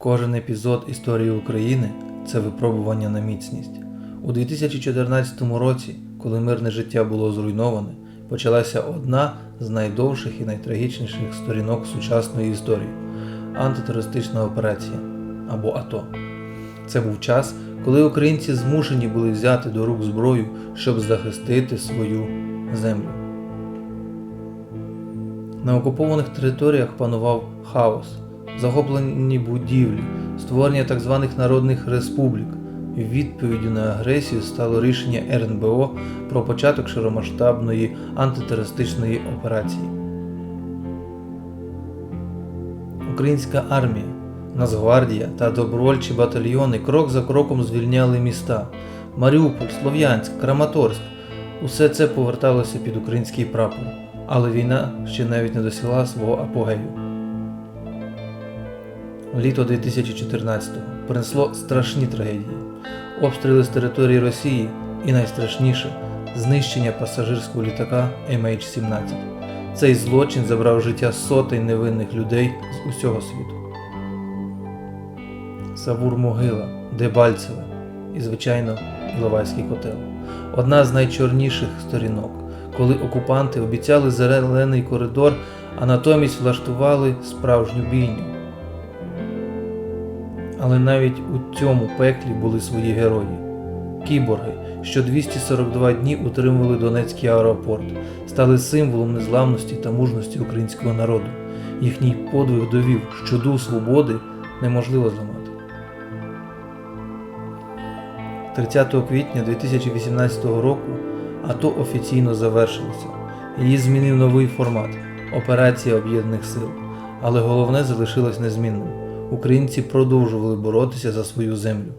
Кожен епізод історії України це випробування на міцність. У 2014 році, коли мирне життя було зруйноване, почалася одна з найдовших і найтрагічніших сторінок сучасної історії антитерористична операція або АТО. Це був час, коли українці змушені були взяти до рук зброю, щоб захистити свою землю. На окупованих територіях панував хаос, захоплені будівлі, створення так званих народних республік. Відповіддю на агресію стало рішення РНБО про початок широмасштабної антитерористичної операції. Українська армія, Нацгвардія та добровольчі батальйони крок за кроком звільняли міста Маріуполь, Слов'янськ, Краматорськ. Усе це поверталося під український прапор, але війна ще навіть не досягла свого апогею. Літо 2014-го принесло страшні трагедії, обстріли з території Росії і найстрашніше знищення пасажирського літака MH17. Цей злочин забрав життя сотень невинних людей з усього світу. Савур Могила, Дебальцеве і, звичайно, Іловайський котел. Одна з найчорніших сторінок, коли окупанти обіцяли зелений коридор, а натомість влаштували справжню бійню. Але навіть у цьому пеклі були свої герої. Кіборги, що 242 дні утримували Донецький аеропорт, стали символом незламності та мужності українського народу. Їхній подвиг довів, що дух свободи неможливо зламати. 30 квітня 2018 року АТО офіційно завершилося. Її змінив новий формат Операція Об'єднаних Сил. Але головне залишилось незмінним. Українці продовжували боротися за свою землю.